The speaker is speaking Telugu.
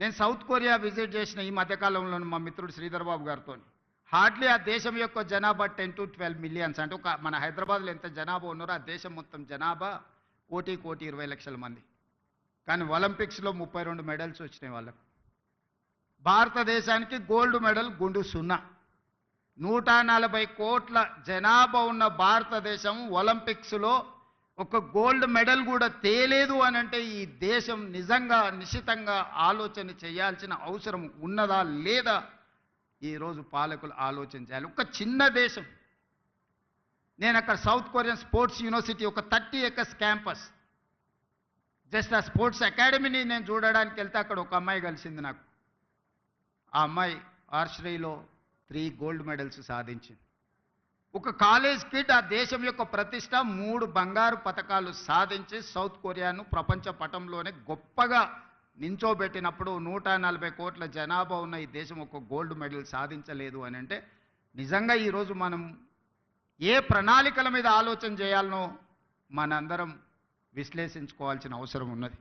నేను సౌత్ కొరియా విజిట్ చేసిన ఈ మధ్యకాలంలో మా మిత్రుడు శ్రీధర్ బాబు గారితో. హార్డ్లీ ఆ దేశం యొక్క జనాభా టెన్ టు ట్వెల్వ్ మిలియన్స్ అంటే ఒక మన హైదరాబాద్లో ఎంత జనాభా ఉన్నారో ఆ దేశం మొత్తం జనాభా కోటి కోటి ఇరవై లక్షల మంది. కానీ ఒలింపిక్స్లో ముప్పై రెండు మెడల్స్ వచ్చినాయి వాళ్ళకు. భారతదేశానికి గోల్డ్ మెడల్ గుండు సున్నా. నూట నలభై కోట్ల జనాభా ఉన్న భారతదేశం ఒలింపిక్స్లో ఒక గోల్డ్ మెడల్ కూడా తేలేదు అని అంటే ఈ దేశం నిజంగా నిశ్చితంగా ఆలోచన చేయాల్సిన అవసరం ఉన్నదా లేదా ఈరోజు పాలకులు ఆలోచన చేయాలి. ఒక చిన్న దేశం. నేను అక్కడ సౌత్ కొరియన్ స్పోర్ట్స్ యూనివర్సిటీ ఒక థర్టీ ఎకర్స్ క్యాంపస్. జస్ట్ ఆ స్పోర్ట్స్ అకాడమీని నేను చూడడానికి వెళ్తే అక్కడ ఒక అమ్మాయి కలిసింది నాకు. ఆ అమ్మాయి ఆర్చరీలో త్రీ గోల్డ్ మెడల్స్ సాధించింది. ఒక కాలేజ్ కిడ్ ఆ దేశం యొక్క ప్రతిష్ట మూడు బంగారు పథకాలు సాధించి సౌత్ కొరియాను ప్రపంచ పటంలోనే గొప్పగా నించోబెట్టినప్పుడు నూట నలభై కోట్ల జనాభా ఉన్న ఈ దేశం ఒక గోల్డ్ మెడల్ సాధించలేదు అని అంటే నిజంగా ఈరోజు మనం ఏ ప్రణాళికల మీద ఆలోచన చేయాలనో మనందరం విశ్లేషించుకోవాల్సిన అవసరం ఉన్నది.